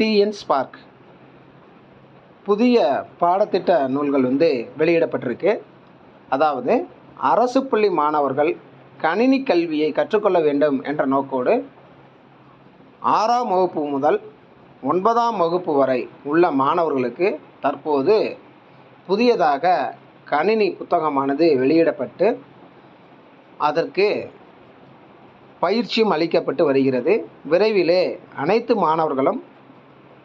TN spark. புதிய பாடத்திட்ட நூல்கள் வந்து வெளியிடப்பட்டிருக்கு. அதாவது அரசு பள்ளி மாணவர்கள் கணினி கல்வியை கற்றுக்கொள்ள வேண்டும் என்ற நோக்கோடு ஆறாம் வகுப்பு முதல் ஒன்பதாம் வகுப்பு வரை உள்ள மாணவர்களுக்கு தற்போது புதியதாக கணினி புத்தகமானது வெளியிடப்பட்டு அதற்கு பயிற்சியும் அளிக்கப்பட்டு வருகிறது. விரைவிலே அனைத்து மாணவர்களும்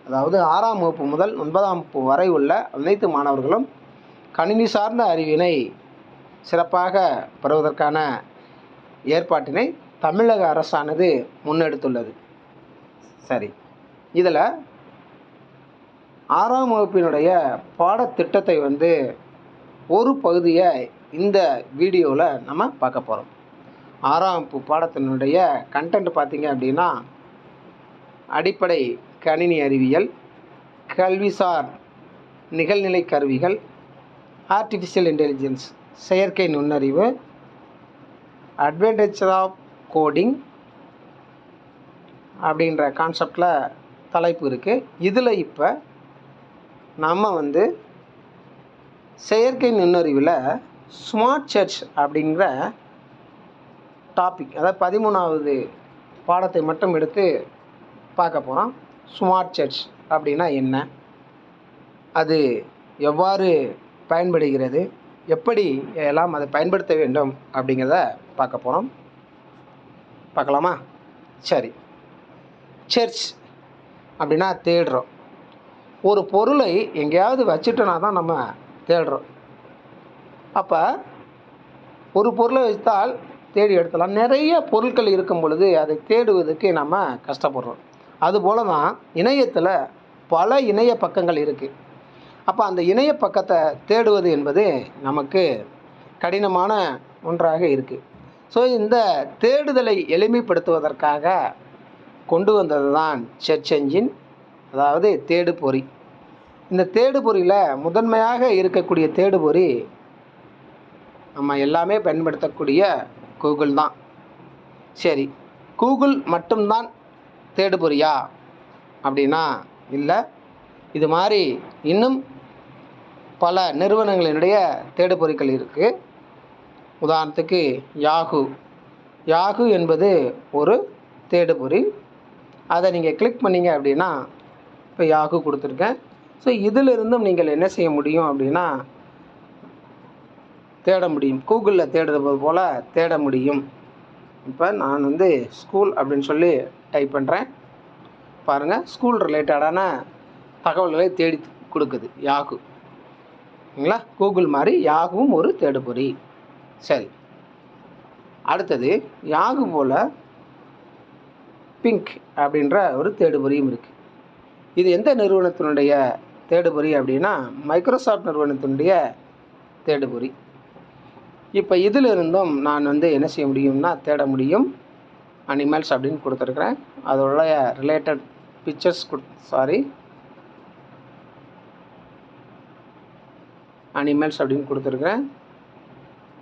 அதாவது ஆறாம் வகுப்பு முதல் ஒன்பதாம் வகுப்பு வரை உள்ள அனைத்து மாணவர்களும் கணினி சார்ந்த அறிவினை சிறப்பாக பெறுவதற்கான ஏற்பாட்டினை தமிழக அரசானது முன்னெடுத்துள்ளது. சரி. இதில் ஆறாம் வகுப்பினுடைய பாடத்திட்டத்தை வந்து ஒரு பகுதியை இந்த வீடியோவில் நம்ம பார்க்க போகிறோம் ஆறாம் வகுப்பு பாடத்தினுடைய கண்டென்ட் பார்த்திங்க அப்படின்னா அடிப்படை கணினி அறிவியல் கல்விசார் நிகழ்நிலை கருவிகள் ஆர்டிஃபிஷியல் இன்டெலிஜென்ஸ் செயற்கை நுண்ணறிவு அட்வான்டேஜ் ஆஃப் கோடிங் அப்படின்ற கான்செப்டில் தலைப்பு இருக்குது இதில் இப்போ நம்ம வந்து செயற்கை நுண்ணறிவில் ஸ்மார்ட் சர்ச் அப்படிங்கிற டாபிக் அதாவது பதிமூணாவது பாடத்தை மட்டும் எடுத்து பார்க்க போகிறோம் ஸ்மார்ட் சர்ச் அப்படின்னா என்ன? அது எவ்வாறு பயன்படுகிறது? எப்படி எல்லாம் அதை பயன்படுத்த வேண்டும் அப்படிங்கிறத பார்க்க போகிறோம் பார்க்கலாமா? சரி. சர்ச் அப்படின்னா தேடுறோம். ஒரு பொருளை எங்கேயாவது வச்சுட்டோன்னா தான் நம்ம தேடுறோம். அப்போ ஒரு பொருளை வைத்தால் தேடி எடுத்தலாம் நிறைய பொருட்கள் இருக்கும் பொழுது அதை தேடுவதற்கு நம்ம கஷ்டப்படுறோம். அதுபோல தான் இணையத்தில் பல இணைய பக்கங்கள் இருக்குது அப்போ அந்த இணைய பக்கத்தை தேடுவது என்பது நமக்கு கடினமான ஒன்றாக இருக்குது ஸோ இந்த தேடுதலை எளிமைப்படுத்துவதற்காக கொண்டு வந்தது தான் சர்ச் என்ஜின் அதாவது தேடுபொறி. இந்த தேடுபொறியில் முதன்மையாக இருக்கக்கூடிய தேடுபொறி நம்ம எல்லாமே பயன்படுத்தக்கூடிய கூகுள் தான். சரி கூகுள் மட்டும்தான் தேடுபொறியா அப்படின்னா இல்லை இது மாதிரி இன்னும் பல நிறுவனங்களினுடைய தேடுபொறிகள் இருக்குது உதாரணத்துக்கு யாகு யாகு என்பது ஒரு தேடுபொறி அதை நீங்கள் கிளிக் பண்ணீங்க அப்படின்னா இப்போ யாகு கொடுத்துருக்கேன். ஸோ இதிலிருந்தும் நீங்கள் என்ன செய்ய முடியும் அப்படின்னா தேட முடியும். கூகுளில் தேடுறது போல் தேட முடியும். இப்போ நான் வந்து ஸ்கூல் அப்படின்னு சொல்லி டைப் பண்ணுறேன் பாருங்கள் ஸ்கூல் ரிலேட்டடான தகவல்களை தேடி கொடுக்குது யாகு இல்லைங்களா கூகுள் மாதிரி யாகுவும் ஒரு தேடுபொறி சரி. அடுத்தது யாகு போல் பிங்க் அப்படின்ற ஒரு தேடுபொறியும் இருக்குது இது எந்த நிறுவனத்தினுடைய தேடுபொறி அப்படின்னா மைக்ரோசாஃப்ட் நிறுவனத்தினுடைய தேடுபொறி இப்போ இதில் இருந்தும் நான் வந்து என்ன செய்ய முடியும்னா தேட முடியும். அனிமல்ஸ் அப்படின்னு கொடுத்துருக்குறேன். அதோடைய ரிலேட்டட் பிக்சர்ஸ் கொடு சாரி அனிமல்ஸ் அப்படின்னு கொடுத்துருக்குறேன்.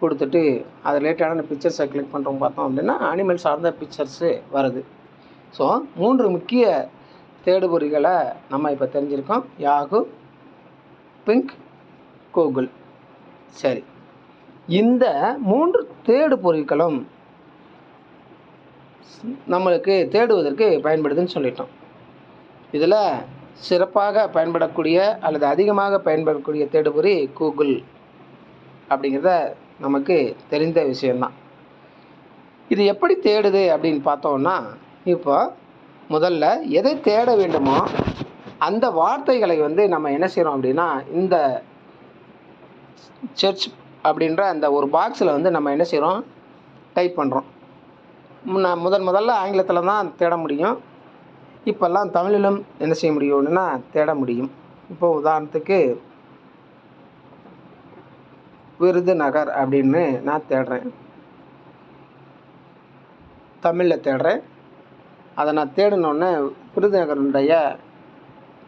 கொடுத்துட்டு அது ரிலேட்டடான பிக்சர்ஸை கிளிக் பண்ணுறோம் பார்த்தோம் அப்படின்னா அனிமல் சார்ந்த பிக்சர்ஸு வருது. ஸோ மூன்று முக்கிய தேடுபொறிகளை நம்ம இப்போ தெரிஞ்சிருக்கோம். யாகு பிங்க் கூகுள் சரி. இந்த மூன்று தேடுபொறிகளும் நம்மளுக்கு தேடுவதற்கு பயன்படுதுன்னு சொல்லிட்டோம். இதில் சிறப்பாக பயன்படக்கூடிய அல்லது அதிகமாக பயன்படக்கூடிய தேடுபொறி கூகுள் அப்படிங்கிறத நமக்கு தெரிந்த விஷயந்தான் இது எப்படி தேடுது அப்படின்னு பார்த்தோம்னா இப்போ முதல்ல எதை தேட வேண்டுமோ அந்த வார்த்தைகளை வந்து நம்ம என்ன செய்கிறோம் அப்படின்னா இந்த சர்ச் அப்படின்ற அந்த ஒரு பாக்ஸில் வந்து நம்ம என்ன செய்கிறோம் டைப் பண்ணுறோம் முன்ன முதன் முதல்ல ஆங்கிலத்தில் தான் தேட முடியும். இப்போல்லாம் தமிழிலும் என்ன செய்ய முடியும்னா தேட முடியும். இப்போ உதாரணத்துக்கு விருதுநகர் அப்படின்னு நான் தேடுறேன். தமிழில் தேடுறேன். அதை நான் தேடினோடனே விருதுநகருடைய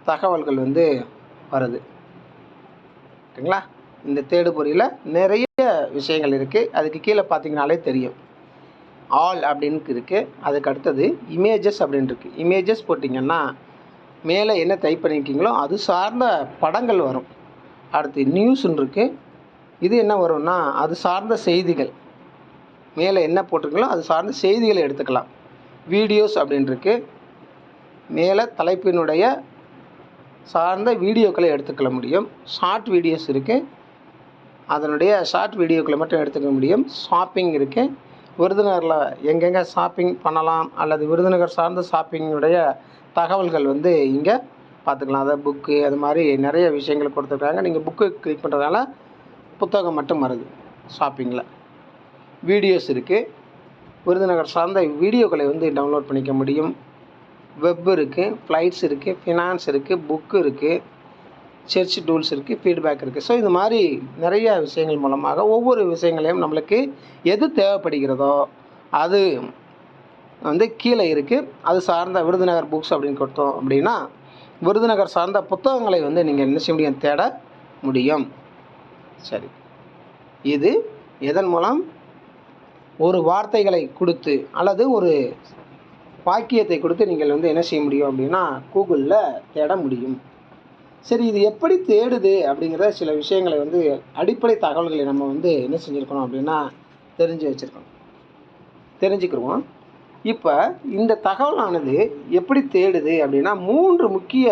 தகவல்கள் வந்து வருது. ஓகேங்களா? இந்த தேடுபொறியில் நிறைய விஷயங்கள் இருக்குது அதுக்கு கீழே பார்த்தீங்கனாலே தெரியும். ஆல் அப்படின்னு இருக்குது அதுக்கு அடுத்தது இமேஜஸ் அப்படின்னு இருக்குது இமேஜஸ் போட்டிங்கன்னா மேலே என்ன டைப் பண்ணியிருக்கீங்களோ அது சார்ந்த படங்கள் வரும். அடுத்து நியூஸ்ன்னு இருக்குது இது என்ன வரும்னா அது சார்ந்த செய்திகள். மேலே என்ன போட்டிருக்கீங்களோ அது சார்ந்த செய்திகளை எடுத்துக்கலாம். வீடியோஸ் அப்படின்னு மேலே தலைப்பினுடைய சார்ந்த வீடியோக்களை எடுத்துக்கொள்ள முடியும். ஷார்ட் வீடியோஸ் இருக்குது அதனுடைய ஷார்ட் வீடியோக்களை மட்டும் எடுத்துக்க முடியும். ஷாப்பிங் இருக்குது விருதுநகரில் எங்கெங்கே ஷாப்பிங் பண்ணலாம் அல்லது விருதுநகர் சார்ந்த ஷாப்பிங்குடைய தகவல்கள் வந்து இங்கே பார்த்துக்கலாம். அதாவது புக்கு அது மாதிரி நிறைய விஷயங்கள் கொடுத்துருக்காங்க. நீங்கள் புக்கு கிளிக் பண்ணுறதால புத்தகம் மட்டும் வருது ஷாப்பிங்கில் வீடியோஸ் இருக்குது விருதுநகர் சார்ந்த வீடியோக்களை வந்து டவுன்லோட் பண்ணிக்க முடியும். வெப் இருக்குது ஃப்ளைட்ஸ் இருக்குது ஃபினான்ஸ் இருக்குது புக்கு இருக்குது சர்ச் டூல்ஸ் இருக்குது ஃபீட்பேக் இருக்குது ஸோ இது மாதிரி நிறைய விஷயங்கள் மூலமாக ஒவ்வொரு விஷயங்களையும் நம்மளுக்கு எது தேவைப்படுகிறதோ அது வந்து கீழே இருக்குது அது சார்ந்த விருதுநகர் புக்ஸ் அப்படின்னு கொடுத்தோம் அப்படின்னா விருதுநகர் சார்ந்த புத்தகங்களை வந்து நீங்கள் என்ன செய்ய முடியும்? தேட முடியும். சரி. இது எதன் மூலம்? ஒரு வார்த்தைகளை கொடுத்து அல்லது ஒரு வாக்கியத்தை கொடுத்து நீங்கள் வந்து என்ன செய்ய முடியும் அப்படின்னா கூகுளில் தேட முடியும். சரி இது எப்படி தேடுது அப்படிங்கிற சில விஷயங்களை வந்து அடிப்படை தகவல்களை நம்ம வந்து என்ன செஞ்சுருக்கணும் அப்படின்னா தெரிஞ்சு வச்சுருக்கோம் தெரிஞ்சுக்கிருவோம். இப்போ இந்த தகவலானது எப்படி தேடுது அப்படின்னா மூன்று முக்கிய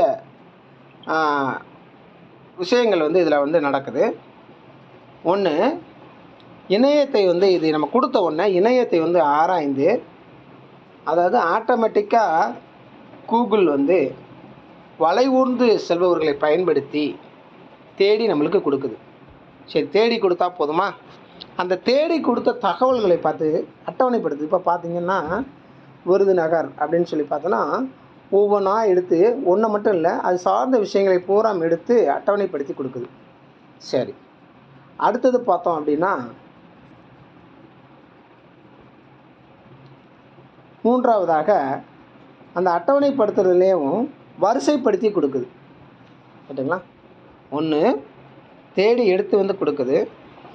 விஷயங்கள் வந்து இதில் வந்து நடக்குது. ஒன்று இணையத்தை வந்து இது நம்ம கொடுத்த உடனே இணையத்தை வந்து ஆராய்ந்து அதாவது ஆட்டோமேட்டிக்காக கூகுள் வந்து வளைவூர்ந்து செல்பவர்களை பயன்படுத்தி தேடி நம்மளுக்கு கொடுக்குது. சரி தேடி கொடுத்தா போதுமா? அந்த தேடி கொடுத்த தகவல்களை பார்த்து அட்டவணைப்படுத்து இப்போ பார்த்தீங்கன்னா விருதுநகர் அப்படின்னு சொல்லி பார்த்தோன்னா ஒவ்வொன்றா எடுத்து ஒன்றை மட்டும் இல்லை அது சார்ந்த விஷயங்களை பூரா எடுத்து அட்டவணைப்படுத்தி கொடுக்குது. சரி. அடுத்தது பார்த்தோம் அப்படின்னா மூன்றாவதாக அந்த அட்டவணைப்படுத்துறதுலேயும் வரிசைப்படுத்தி கொடுக்குது. ஓகேங்களா ஒன்று தேடி எடுத்து வந்து கொடுக்குது.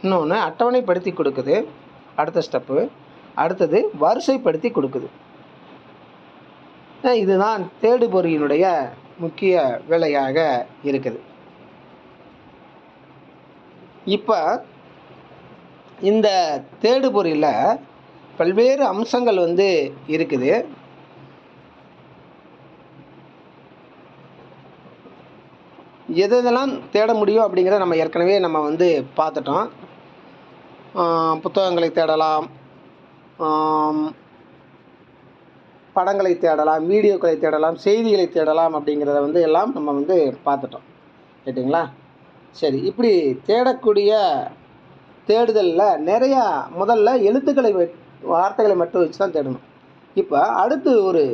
இன்னொன்று அட்டவணைப்படுத்தி கொடுக்குது. அடுத்த ஸ்டெப்பு அடுத்தது வரிசைப்படுத்தி கொடுக்குது. இதுதான் தேடுபொறியினுடைய முக்கிய வேலையாக இருக்குது. இப்போ இந்த தேடுபொறியில் பல்வேறு அம்சங்கள் வந்து இருக்குது. எது எதெல்லாம் தேட முடியும் அப்படிங்கிறத நம்ம ஏற்கனவே நம்ம வந்து பார்த்துட்டோம். புத்தகங்களை தேடலாம். படங்களை தேடலாம் வீடியோக்களை தேடலாம் செய்திகளை தேடலாம் அப்படிங்கிறத வந்து எல்லாம் நம்ம வந்து பார்த்துட்டோம். கேட்டிங்களா? சரி இப்படி தேடக்கூடிய தேடுதலில் நிறையா முதல்ல எழுத்துக்களை வார்த்தைகளை மட்டும் வச்சு தான் தேடணும். இப்போ அடுத்து ஒரு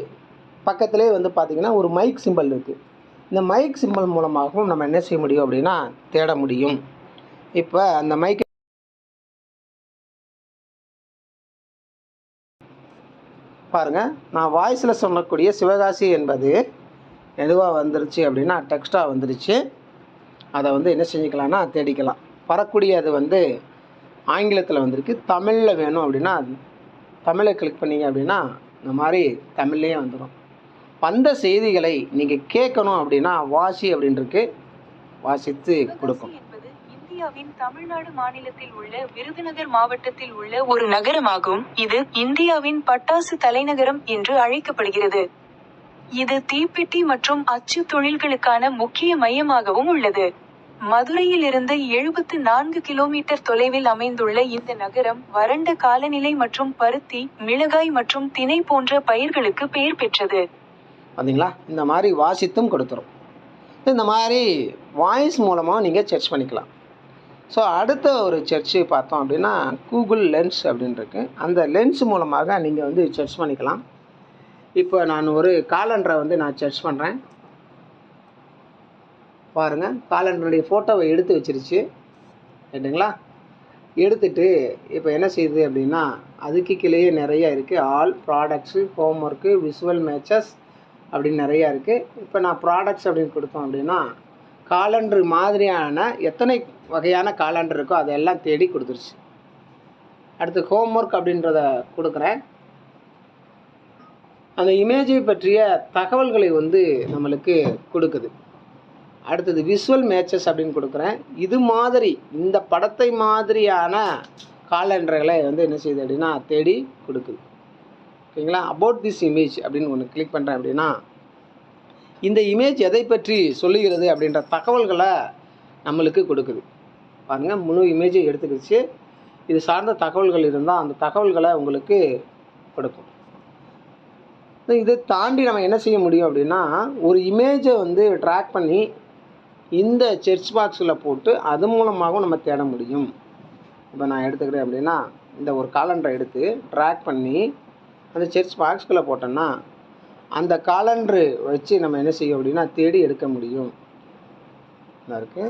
பக்கத்திலே வந்து பார்த்திங்கன்னா ஒரு மைக் சிம்பல் இருக்குது இந்த மைக் சிம்பிள் மூலமாகவும் நம்ம என்ன செய்ய முடியும் அப்படின்னா தேட முடியும். இப்போ அந்த மைக் பாருங்கள் நான் வாய்ஸில் சொல்லக்கூடிய சிவகாசி என்பது எதுவாக வந்துருச்சு அப்படின்னா டெக்ஸ்ட்டாக வந்துருச்சு. அதை வந்து என்ன செஞ்சுக்கலாம்னா தேடிக்கலாம். வரக்கூடியது வந்து ஆங்கிலத்தில் வந்திருக்கு. தமிழில் வேணும் அப்படின்னா தமிழை கிளிக் பண்ணிங்க அப்படின்னா இந்த மாதிரி தமிழ்லேயே வந்துடும் வந்த செய்திகளை நீங்கள் கேட்கணும் அப்படின்னா வாசி அப்படின்ருக்கு வாசித்து கொடுக்கும். இந்தியாவின் தமிழ்நாடு மாநிலத்தில் உள்ள விருதுநகர் மாவட்டத்தில் உள்ள ஒரு நகரமாகும். இது இந்தியாவின் பட்டாசு தலைநகரம் என்று அழைக்கப்படுகிறது. இது தீப்பெட்டி மற்றும் அச்சு தொழில்களுக்கான முக்கிய மையமாகவும் உள்ளது. மதுரையில் இருந்து எழுபத்து நான்கு கிலோமீட்டர் தொலைவில் அமைந்துள்ள இந்த நகரம் வறண்ட காலநிலை மற்றும் பருத்தி மிளகாய் மற்றும் திணை போன்ற பயிர்களுக்கு பெயர் பெற்றது. பார்த்தீங்களா இந்த மாதிரி வாசித்தும் கொடுத்துரும். இந்த மாதிரி வாய்ஸ் மூலமாக நீங்கள் சர்ச் பண்ணிக்கலாம். ஸோ அடுத்த ஒரு சர்ச்சு பார்த்தோம் அப்படின்னா கூகுள் லென்ஸ் அப்படின்னு இருக்கு. அந்த லென்ஸ் மூலமாக நீங்கள் வந்து சர்ச் பண்ணிக்கலாம். இப்போ நான் ஒரு காலண்டரை வந்து நான் சர்ச் பண்ணுறேன் பாருங்கள் காலண்டருடைய ஃபோட்டோவை எடுத்து வச்சிருச்சு. ரைட்டுங்களா எடுத்துட்டு இப்போ என்ன செய்யுது அப்படின்னா அதுக்கு கீழேயே நிறைய இருக்குது all products home work visual matches அப்படின்னு நிறையா இருக்குது இப்போ நான் ப்ராடக்ட்ஸ் அப்படின்னு கொடுத்தோம் அப்படின்னா காலண்டர் மாதிரியான எத்தனை வகையான காலண்டர் இருக்கோ அதெல்லாம் தேடி கொடுத்துருச்சு. அடுத்து ஹோம் ஒர்க் அப்படின்றத கொடுக்குறேன். அந்த இமேஜை பற்றிய தகவல்களை வந்து நம்மளுக்கு கொடுக்குது. அடுத்தது விஷுவல் மேட்சஸ் அப்படின்னு கொடுக்குறேன். இது மாதிரி இந்த படத்தை மாதிரியான காலண்டர்களை வந்து என்ன செய்யுது அப்படின்னா தேடி கொடுக்குது. ஓகேங்களா? அபவுட் திஸ் இமேஜ் அப்படின்னு ஒன்று கிளிக் பண்ணுறேன் அப்படின்னா இந்த இமேஜ் எதை பற்றி சொல்லுகிறது அப்படின்ற தகவல்களை நம்மளுக்கு கொடுக்குது. பாருங்கள் முழு இமேஜை எடுத்துக்கிச்சு. இது சார்ந்த தகவல்கள் இருந்தால் அந்த தகவல்களை உங்களுக்கு கொடுக்கும். இதை தாண்டி நம்ம என்ன செய்ய முடியும் அப்படின்னா ஒரு இமேஜை வந்து ட்ராக் பண்ணி இந்த செர்ச் பாக்ஸில் போட்டு அது மூலமாகவும் நம்ம தேட முடியும். இப்போ நான் எடுத்துக்கிறேன் அப்படின்னா இந்த ஒரு காலண்டரை எடுத்து ட்ராக் பண்ணி அந்த செர்ச் பாக்ஸ்குள்ளே போட்டோன்னா அந்த காலண்டரு வச்சு நம்ம என்ன செய்யும் அப்படின்னா தேடி எடுக்க முடியும். இதா இருக்கு.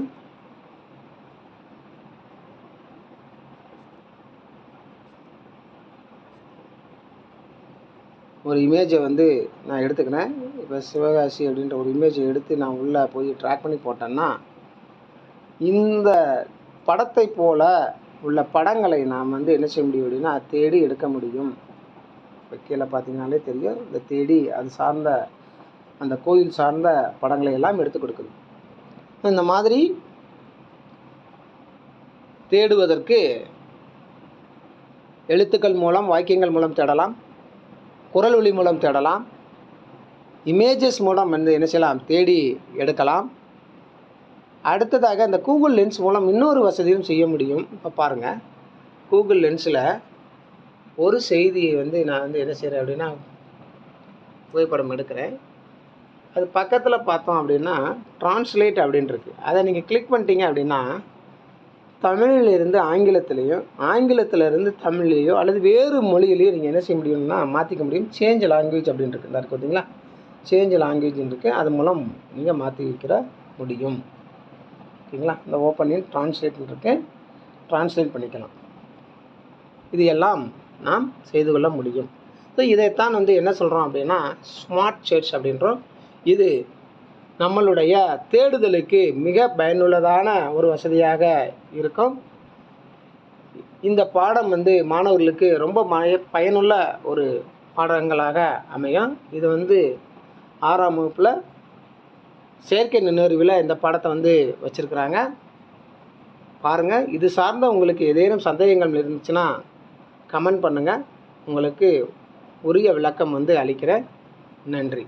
ஒரு இமேஜை வந்து நான் எடுத்துக்கிறேன். இப்போ சிவகாசி அப்படின்ற ஒரு இமேஜை எடுத்து நான் உள்ளே போய் ட்ராக் பண்ணி போட்டேன்னா இந்த படத்தை போல உள்ள படங்களை நாம் வந்து என்ன செய்ய முடியும் அப்படின்னா தேடி எடுக்க முடியும். இப்போ கீழே பார்த்தீங்கனாலே தெரியும். இந்த தேடி அது சார்ந்த அந்த கோயில் சார்ந்த படங்களை எல்லாம் எடுத்து கொடுக்குது. இந்த மாதிரி தேடுவதற்கு எழுத்துக்கள் மூலம் வாக்கியங்கள் மூலம் தேடலாம். குரல் ஒளி மூலம் தேடலாம். இமேஜஸ் மூலம் வந்து என்ன செய்யலாம்? தேடி எடுக்கலாம். அடுத்ததாக இந்த கூகுள் லென்ஸ் மூலம் இன்னொரு வசதியும் செய்ய முடியும். இப்போ பாருங்கள் கூகுள் லென்ஸில் ஒரு செய்தியை வந்து நான் வந்து என்ன செய்கிறேன் அப்படின்னா புகைப்படம் எடுக்கிறேன். அது பக்கத்தில் பார்த்தோம் அப்படின்னா ட்ரான்ஸ்லேட் அப்படின்னு அதை நீங்கள் கிளிக் பண்ணிட்டீங்க அப்படின்னா தமிழிலிருந்து ஆங்கிலத்திலையும் ஆங்கிலத்திலிருந்து தமிழ்லேயோ அல்லது வேறு மொழியிலையோ நீங்கள் என்ன செய்ய முடியும்னா மாற்றிக்க முடியும். சேஞ்ச் லாங்குவேஜ் அப்படின்னு இருக்குது இந்த பார்த்தீங்களா சேஞ்ச் லாங்குவேஜ் இருக்குது அது மூலம் நீங்கள் மாற்றி வைக்கிற முடியும். ஓகேங்களா? இந்த ஓப்பனிங் ட்ரான்ஸ்லேட் இருக்கு. ட்ரான்ஸ்லேட் பண்ணிக்கலாம். இது எல்லாம் நாம் செய்து கொள்ள முடியும். ஸோ இதைத்தான் வந்து என்ன சொல்கிறோம் அப்படின்னா ஸ்மார்ட் சர்ச் அப்படின்றோம். இது நம்மளுடைய தேடுதலுக்கு மிக பயனுள்ளதான ஒரு வசதியாக இருக்கும். இந்த பாடம் வந்து மாணவர்களுக்கு ரொம்ப மய பயனுள்ள ஒரு பாடங்களாக அமையும். இது வந்து ஆறாம் வகுப்பில் செயற்கை நுண்ணறிவில் இந்த பாடத்தை வந்து வச்சுருக்குறாங்க. பாருங்கள் இது சார்ந்த உங்களுக்கு ஏதேனும் சந்தேகங்கள் இருந்துச்சுன்னா கமெண்ட் பண்ணுங்கள் உங்களுக்கு உரிய விளக்கம் வந்து அளிக்கிறேன். நன்றி.